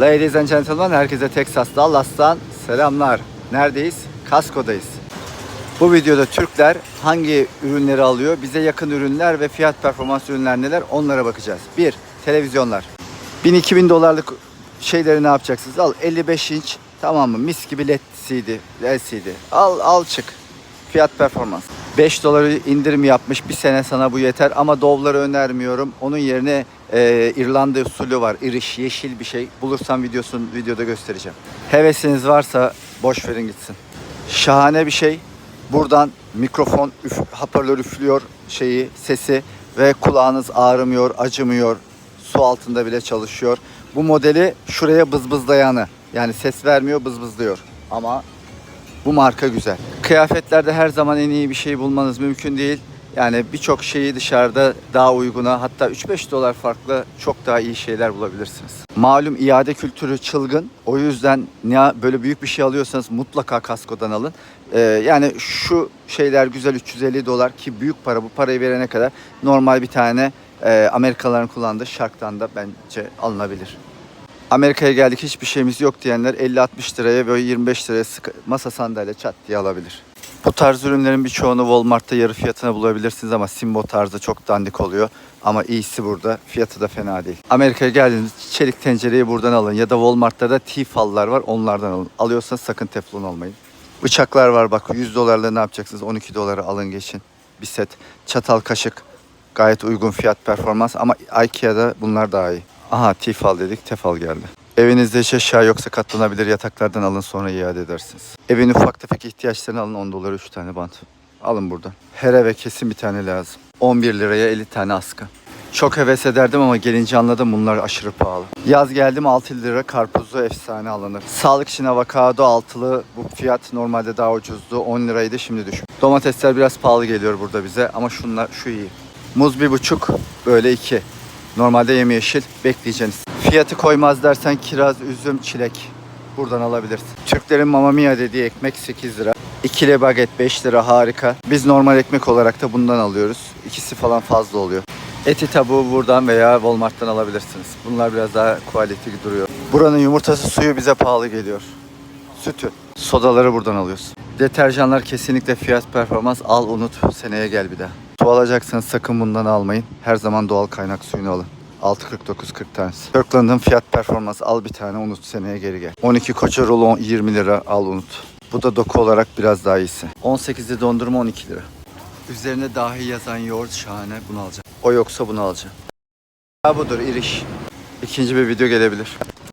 Ladies and gentlemen, herkese Texas Dallas'tan selamlar. Neredeyiz? Kasko'dayız. Bu videoda Türkler hangi ürünleri alıyor, bize yakın ürünler ve fiyat performans ürünler neler onlara bakacağız. 1. Televizyonlar. 1000-2000 dolarlık şeyleri ne yapacaksınız? Al 55 inç tamam mı? Mis gibi LED CD, LCD. Al al çık. Fiyat performans. 5 doları indirim yapmış. Bir sene sana bu yeter ama Dove'ları önermiyorum. Onun yerine e, İrlanda usulü var. Irish, yeşil bir şey. Bulursam videosunu videoda göstereceğim. Hevesiniz varsa boş verin gitsin. Şahane bir şey. Buradan mikrofon üf, hoparlör üflüyor şeyi, sesi ve kulağınız ağrımıyor, acımıyor. Su altında bile çalışıyor. Bu modeli şuraya bızbızlayanı. Yani ses vermiyor, bızbızlıyor. Ama bu marka güzel. Kıyafetlerde her zaman en iyi bir şey bulmanız mümkün değil. Yani birçok şeyi dışarıda daha uyguna hatta 3-5 dolar farklı çok daha iyi şeyler bulabilirsiniz. Malum iade kültürü çılgın. O yüzden ne böyle büyük bir şey alıyorsanız mutlaka kaskodan alın. Ee, yani şu şeyler güzel 350 dolar ki büyük para bu parayı verene kadar normal bir tane e, Amerikalıların kullandığı Shark'tan da bence alınabilir. Amerika'ya geldik hiçbir şeyimiz yok diyenler 50-60 liraya böyle 25 liraya sıkı, masa sandalye çat diye alabilir. Bu tarz ürünlerin birçoğunu Walmart'ta yarı fiyatına bulabilirsiniz ama Simbo tarzı çok dandik oluyor. Ama iyisi burada. Fiyatı da fena değil. Amerika'ya geldiğinizde çelik tencereyi buradan alın ya da Walmart'ta da Tefal'lar var onlardan alın. Alıyorsanız sakın teflon almayın. Bıçaklar var bak 100 dolarla ne yapacaksınız? 12 dolara alın geçin. Bir set. Çatal kaşık gayet uygun fiyat performans ama Ikea'da bunlar daha iyi. Aha Tefal dedik Tefal geldi. Evinizde hiç eşya yoksa katlanabilir yataklardan alın sonra iade edersiniz. Evin ufak tefek ihtiyaçlarını alın 10 dolara 3 tane bant. Alın buradan. Her eve kesin bir tane lazım. 11 liraya 50 tane askı. Çok heves ederdim ama gelince anladım bunlar aşırı pahalı. Yaz geldim 6 lira karpuzu efsane alınır. Sağlık için avokado altılı bu fiyat normalde daha ucuzdu. 10 liraydı şimdi düşmüş. Domatesler biraz pahalı geliyor burada bize ama şunlar şu iyi. Muz bir buçuk böyle iki. Normalde yemyeşil bekleyeceksiniz. Fiyatı koymaz dersen kiraz, üzüm, çilek. Buradan alabilirsin. Türklerin Mamma Mia dediği ekmek 8 lira. İkili baget 5 lira harika. Biz normal ekmek olarak da bundan alıyoruz. İkisi falan fazla oluyor. Eti tabuğu buradan veya Walmart'tan alabilirsiniz. Bunlar biraz daha kualiteli duruyor. Buranın yumurtası suyu bize pahalı geliyor. Sütü. Sodaları buradan alıyoruz. Deterjanlar kesinlikle fiyat performans al unut seneye gel bir daha. Su alacaksanız sakın bundan almayın. Her zaman doğal kaynak suyunu alın. 6.49 40 tanesi. Kirkland'ın fiyat performans al bir tane unut seneye geri gel. 12 koca rulo 20 lira al unut. Bu da doku olarak biraz daha iyisi. 18'de dondurma 12 lira. Üzerine dahi yazan yoğurt şahane bunu alacağım. O yoksa bunu alacağım. Ya budur iriş. İkinci bir video gelebilir.